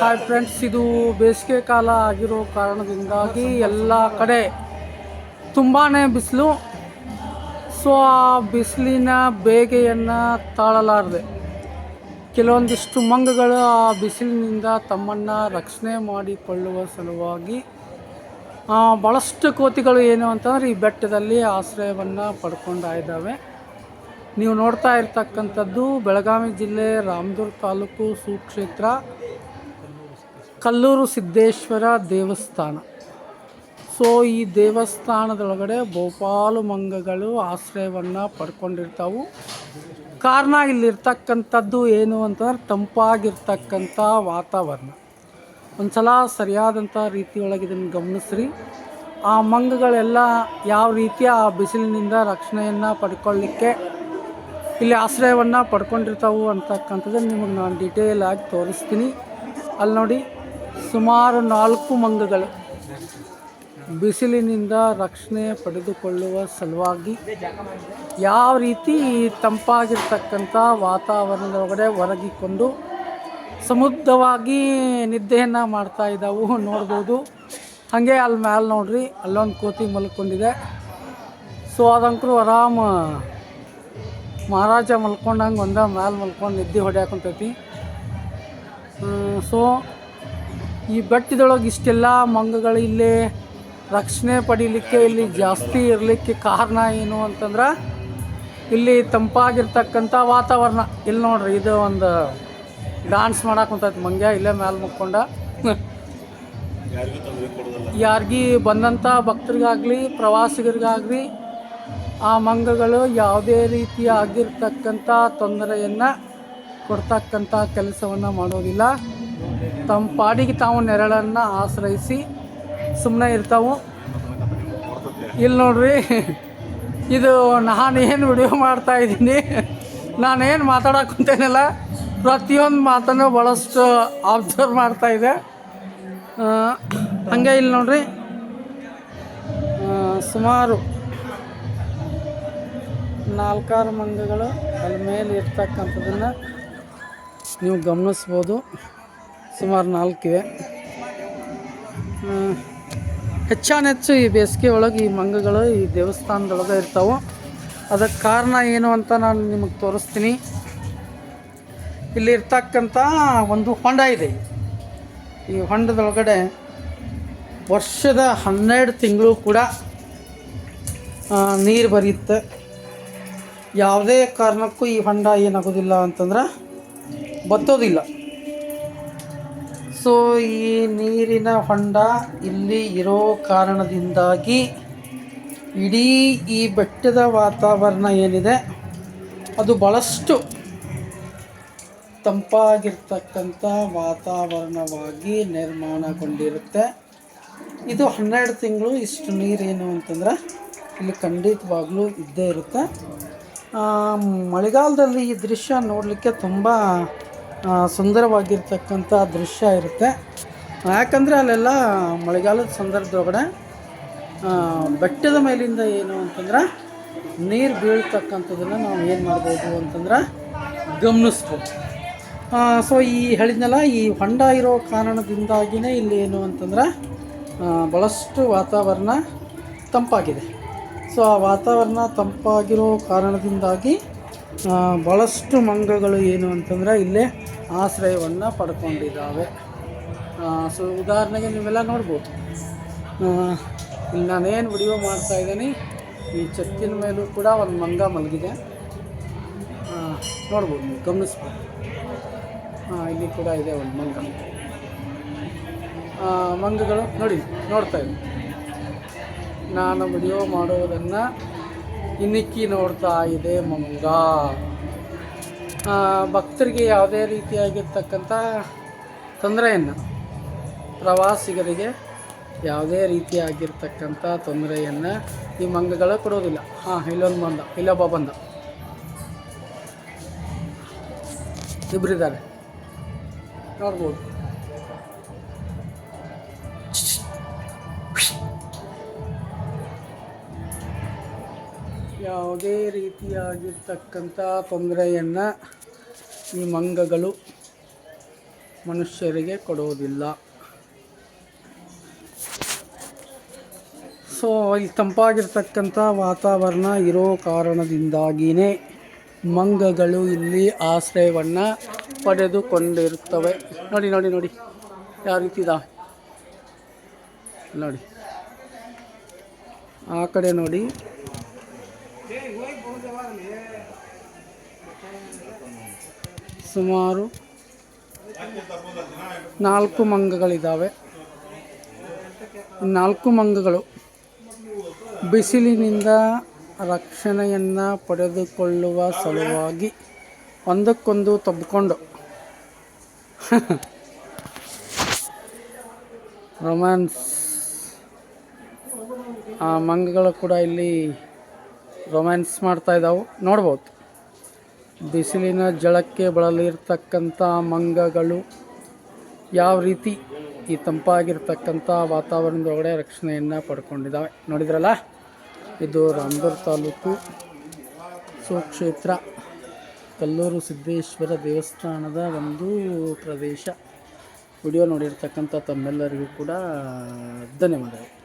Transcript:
Hi friends ಇದು ಬೇಸಿಗೆ ಕಾಲ ಆಗಿರೋ ಕಾರಣದಿಂದಾಗಿ ಎಲ್ಲ ಕಡೆ ತುಂಬಾ ಬಿಸಿಲು. ಸೊ ಆ ಬಿಸಿಲಿನ ಬೇಗೆಯನ್ನು ತಾಳಲಾರದೆ. ಕೆಲವೊಂದಿಷ್ಟು ಮಂಗಗಳು ಆ ಬಿಸಿಲಿನಿಂದ ತಮ್ಮನ್ನು ರಕ್ಷಣೆ ಮಾಡಿಕೊಳ್ಳುವ ಸಲುವಾಗಿ ಭಾಳಷ್ಟು ಕೋತಿಗಳು ಏನು ಅಂತಂದ್ರೆ ಈ ಬೆಟ್ಟದಲ್ಲಿ ಆಶ್ರಯವನ್ನು ಪಡ್ಕೊಂಡಾ ಇದ್ದಾವೆ ನೀವು ನೋಡ್ತಾ ಇರ್ತಕ್ಕಂಥದ್ದು ಬೆಳಗಾವಿ ಜಿಲ್ಲೆ ರಾಮದುರ್ಗ ತಾಲೂಕು ಸುಕ್ಷೇತ್ರ. ಕಲ್ಲೂರು ಸಿದ್ದೇಶ್ವರ ದೇವಸ್ಥಾನ. ಸೊ, ಈ ದೇವಸ್ಥಾನದೊಳಗಡೆ ಬಹುಪಾಲು ಮಂಗಗಳು ಆಶ್ರಯವನ್ನು ಪಡ್ಕೊಂಡಿರ್ತಾವು. ಕಾರಣ ಇಲ್ಲಿರ್ತಕ್ಕಂಥದ್ದು ಏನು ಅಂತಂದ್ರೆ ತಂಪಾಗಿರ್ತಕ್ಕಂಥ ವಾತಾವರಣ. ಒಂದು ಸಲ ಸರಿಯಾದಂಥ ರೀತಿಯೊಳಗೆ ಇದನ್ನು ಗಮನಿಸ್ರಿ. ಆ ಮಂಗಗಳೆಲ್ಲ ಯಾವ ರೀತಿಯ ಆ ಬಿಸಿಲಿನಿಂದ ರಕ್ಷಣೆಯನ್ನು ಪಡ್ಕೊಳ್ಳಿಕ್ಕೆ ಇಲ್ಲಿ ಆಶ್ರಯವನ್ನು ಪಡ್ಕೊಂಡಿರ್ತಾವು ಅಂತಕ್ಕಂಥದ್ದನ್ನು ನಿಮಗೆ ನಾನು ಡೀಟೇಲ್ ಆಗಿ ತೋರಿಸ್ತೀನಿ. ಅಲ್ಲಿ ನೋಡಿ ಸುಮಾರು ನಾಲ್ಕು ಮಂಗಗಳು. ಬಿಸಿಲಿನಿಂದ ರಕ್ಷಣೆ ಪಡೆದುಕೊಳ್ಳುವ ಸಲುವಾಗಿ ಯಾವ ರೀತಿ ತಂಪಾಗಿರ್ತಕ್ಕಂಥ ವಾತಾವರಣದೊಳಗಡೆ ಒರಗಿಕೊಂಡು ಸಮುದ್ರವಾಗಿ ನಿದ್ದೆಯನ್ನು ಮಾಡ್ತಾ ಇದ್ದಾವು ನೋಡ್ಬೋದು. ಹಾಗೆ ಅಲ್ಲಿ ಮ್ಯಾಲೆ ನೋಡ್ರಿ, ಅಲ್ಲೊಂದು ಕೋತಿ ಮಲ್ಕೊಂಡಿದೆ. ಸೊ ಅದಂಕರು ಆರಾಮ ಮಹಾರಾಜ ಮಲ್ಕೊಂಡಂಗೆ ಒಂದ ಮ್ಯಾಲೆ ಮಲ್ಕೊಂಡು ನಿದ್ದೆ ಹೊಡ್ಯಾಕೊಂತೈತಿ. ಸೊ ಈ ಬೆಟ್ಟದೊಳಗೆ ಇಷ್ಟೆಲ್ಲ ಮಂಗಗಳು ಇಲ್ಲಿ ರಕ್ಷಣೆ ಪಡೀಲಿಕ್ಕೆ ಇಲ್ಲಿ ಜಾಸ್ತಿ ಇರಲಿಕ್ಕೆ ಕಾರಣ ಏನು ಅಂತಂದ್ರೆ ಇಲ್ಲಿ ತಂಪಾಗಿರ್ತಕ್ಕಂಥ ವಾತಾವರಣ. ಇಲ್ಲಿ ನೋಡ್ರಿ ಇದು ಒಂದು ಡಾನ್ಸ್ ಮಾಡಕ್ಕೆ ಕುಂತೈತಿ. ಮಂಗ್ಯ ಇಲ್ಲೇ ಮ್ಯಾಲೆ ಮುಕ್ಕೊಂಡ. ಯಾರಿಗಿ ಬಂದಂಥ ಭಕ್ತರಿಗಾಗಲಿ, ಪ್ರವಾಸಿಗರಿಗಾಗಲಿ, ಆ ಮಂಗಗಳು ಯಾವುದೇ ರೀತಿಯಾಗಿರ್ತಕ್ಕಂಥ ತೊಂದರೆಯನ್ನು ಕೊಡ್ತಕ್ಕಂಥ ಕೆಲಸವನ್ನು ಮಾಡೋದಿಲ್ಲ. ತಮ್ಮ ಪಾಡಿಗೆ ತಾವು ನೆರಳನ್ನು ಆಶ್ರಯಿಸಿ ಸುಮ್ಮನೆ ಇರ್ತಾವು. ಇಲ್ಲಿ ನೋಡ್ರಿ, ಇದು ನಾನು ಏನು ವಿಡಿಯೋ ಮಾಡ್ತಾ ಇದ್ದೀನಿ ನಾನೇನು ಮಾತಾಡೋಕ್ಕಂತೇನಿಲ್ಲ ಕುಂತೇನಲ್ಲ, ಪ್ರತಿಯೊಂದು ಮಾತನ್ನು ಭಾಳಷ್ಟು ಅಬ್ಸರ್ವ್ ಇದೆ. ಹಂಗೆ ಇಲ್ಲಿ ನೋಡ್ರಿ ಸುಮಾರು ನಾಲ್ಕಾರು ಮಂಗಗಳು ಅಲ್ಲಿ ಮೇಲೆ ಇರ್ತಕ್ಕಂಥದ್ದನ್ನು ನೀವು ಗಮನಿಸ್ಬೋದು. ಸುಮಾರು ನಾಲ್ಕಿವೆ ಹೆಚ್ಚಾನ ಹೆಚ್ಚಾನೆಚ್ಚು ಈ ಬೇಸಿಗೆ ಒಳಗೆ ಈ ಮಂಗಗಳು ಈ ದೇವಸ್ಥಾನದೊಳಗೆ ಇರ್ತಾವೆ. ಅದಕ್ಕೆ ಕಾರಣ ಏನು ಅಂತ ನಾನು ನಿಮಗೆ ತೋರಿಸ್ತೀನಿ. ಇಲ್ಲಿರ್ತಕ್ಕಂಥ ಒಂದು ಹೊಂಡ ಇದೆ. ಈ ಹೊಂಡದೊಳಗಡೆ ವರ್ಷದ ಹನ್ನೆರಡು ತಿಂಗಳು ಕೂಡ ನೀರು ಬರೆಯುತ್ತೆ. ಯಾವುದೇ ಕಾರಣಕ್ಕೂ ಈ ಹೊಂಡ ಏನಾಗೋದಿಲ್ಲ ಅಂತಂದ್ರೆ ಬತ್ತೋದಿಲ್ಲ. ಸೊ ಈ ನೀರಿನ ಹೊಂಡ ಇಲ್ಲಿ ಇರೋ ಕಾರಣದಿಂದಾಗಿ ಇಡೀ ಈ ಬೆಟ್ಟದ ವಾತಾವರಣ ಏನಿದೆ, ಅದು ಭಾಳಷ್ಟು ತಂಪಾಗಿರ್ತಕ್ಕಂಥ ವಾತಾವರಣವಾಗಿ ನಿರ್ಮಾಣಗೊಂಡಿರುತ್ತೆ. ಇದು ಹನ್ನೆರಡು ತಿಂಗಳು ಇಷ್ಟು ನೀರೇನು ಅಂತಂದರೆ ಇಲ್ಲಿ ಖಂಡಿತವಾಗ್ಲೂ ಇದ್ದೇ ಇರುತ್ತೆ. ಮಳೆಗಾಲದಲ್ಲಿ ಈ ದೃಶ್ಯ ನೋಡಲಿಕ್ಕೆ ತುಂಬ ಸುಂದರವಾಗಿರ್ತಕ್ಕಂಥ ದೃಶ್ಯ ಇರುತ್ತೆ. ಯಾಕಂದರೆ ಅಲ್ಲೆಲ್ಲ ಮಳೆಗಾಲದ ಸಂದರ್ಭದೊಳಗಡೆ ಬೆಟ್ಟದ ಮೇಲಿಂದ ಏನು ಅಂತಂದ್ರೆ ನೀರು ಬೀಳ್ತಕ್ಕಂಥದ್ದನ್ನು ನಾವು ಏನು ಮಾಡ್ಬೋದು ಅಂತಂದ್ರೆ ಗಮನಿಸ್ಬೋದು. ಸೊ ಈ ಹೇಳಿದ್ನಲ್ಲ, ಈ ಹೊಂಡ ಇರೋ ಕಾರಣದಿಂದಾಗಿಯೇ ಇಲ್ಲಿ ಏನು ಅಂತಂದ್ರೆ ಭಾಳಷ್ಟು ವಾತಾವರಣ ತಂಪಾಗಿದೆ. ಸೊ ಆ ವಾತಾವರಣ ತಂಪಾಗಿರೋ ಕಾರಣದಿಂದಾಗಿ ಭಾಳಷ್ಟು ಮಂಗಗಳು ಏನು ಅಂತಂದ್ರೆ ಇಲ್ಲೇ ಆಶ್ರಯವನ್ನು ಪಡ್ಕೊಂಡಿದ್ದಾವೆ. ಸೊ ಉದಾಹರಣೆಗೆ ನೀವೆಲ್ಲ ನೋಡ್ಬೋದು. ಇಲ್ಲಿ ನಾನೇನು ವಿಡಿಯೋ ಮಾಡ್ತಾ ಇದ್ದೀನಿ, ಈ ಚತ್ತಿನ ಮೇಲೂ ಕೂಡ ಒಂದು ಮಂಗ ಮಲಗಿದೆ. ನೋಡ್ಬೋದು ನೀವು, ಗಮನಿಸ್ಬೋದು. ಹಾಂ ಇಲ್ಲಿ ಕೂಡ ಇದೆ ಒಂದು ಮಂಗ. ಮಂಗಗಳು ನೋಡಿ, ನೋಡ್ತಾ ಇದ್ದೀನಿ. ನಾನು ವಿಡಿಯೋ ಮಾಡೋದನ್ನು ಇನ್ನಿಕ್ಕಿ ನೋಡ್ತಾ ಇದೆ ಮಂಗ. ಭಕ್ತರಿಗೆ ಯಾವುದೇ ರೀತಿಯಾಗಿರ್ತಕ್ಕಂಥ ತೊಂದರೆಯನ್ನು ಪ್ರವಾಸಿಗರಿಗೆ ಯಾವುದೇ ರೀತಿಯಾಗಿರ್ತಕ್ಕಂಥ ತೊಂದರೆಯನ್ನು ಈ ಮಂಗಗಳು ಕೊಡೋದಿಲ್ಲ ಹಾಂ, ಇಲ್ಲೊಂದು ಬಂದ ಇಲ್ಲೊಬ್ಬ ಬಂದ. ಇಬ್ಬರಿದ್ದಾರೆ ನೋಡ್ಬೋದು. ಯಾವುದೇ ರೀತಿಯಾಗಿರ್ತಕ್ಕಂಥ ತೊಂದರೆಯನ್ನು ಈ ಮಂಗಗಳು ಮನುಷ್ಯರಿಗೆ ಕೊಡುವುದಿಲ್ಲ. ಸೊ ಇಲ್ಲಿ ತಂಪಾಗಿರ್ತಕ್ಕಂಥ ವಾತಾವರಣ ಇರೋ ಕಾರಣದಿಂದಾಗಿಯೇ ಮಂಗಗಳು ಇಲ್ಲಿ ಆಶ್ರಯವನ್ನು ಪಡೆದುಕೊಂಡಿರುತ್ತವೆ. ನೋಡಿ ನೋಡಿ ನೋಡಿ. ಯಾವ ರೀತಿ ಇದೆ? ನೋಡಿ. ಆ ಕಡೆ ನೋಡಿ. ಸುಮಾರು ನಾಲ್ಕು ಮಂಗಗಳಿದ್ದಾವೆ ನಾಲ್ಕು ಮಂಗಗಳು ಬಿಸಿಲಿನಿಂದ ರಕ್ಷಣೆಯನ್ನು ಪಡೆದುಕೊಳ್ಳುವ ಸಲುವಾಗಿ ಒಂದಕ್ಕೊಂದು ತಬ್ಕೊಂಡು. ರೊಮ್ಯಾನ್ಸ್. ಆ ಮಂಗಗಳು ಕೂಡ ಇಲ್ಲಿ ರೊಮ್ಯಾನ್ಸ್ ಮಾಡ್ತಾ ಇದ್ದಾವೆ ನೋಡ್ಬೋದು. ಬಿಸಿಲಿನ ಜಳಕ್ಕೆ ಬಳಲಿರ್ತಕ್ಕಂಥ ಮಂಗಗಳು ಯಾವ ರೀತಿ ಈ ತಂಪಾಗಿರ್ತಕ್ಕಂಥ ವಾತಾವರಣದೊಳಗಡೆ ರಕ್ಷಣೆಯನ್ನು ಪಡ್ಕೊಂಡಿದ್ದಾವೆ ನೋಡಿದ್ರಲ್ಲ? ಇದು ರಾಮದೂರ್ ತಾಲೂಕು ಸುಕ್ಷೇತ್ರ ಕಲ್ಲೂರು ಸಿದ್ದೇಶ್ವರ ದೇವಸ್ಥಾನದ ಒಂದು ಪ್ರದೇಶ. ವಿಡಿಯೋ ನೋಡಿರ್ತಕ್ಕಂಥ ತಮ್ಮೆಲ್ಲರಿಗೂ ಕೂಡ ಧನ್ಯವಾದಗಳು.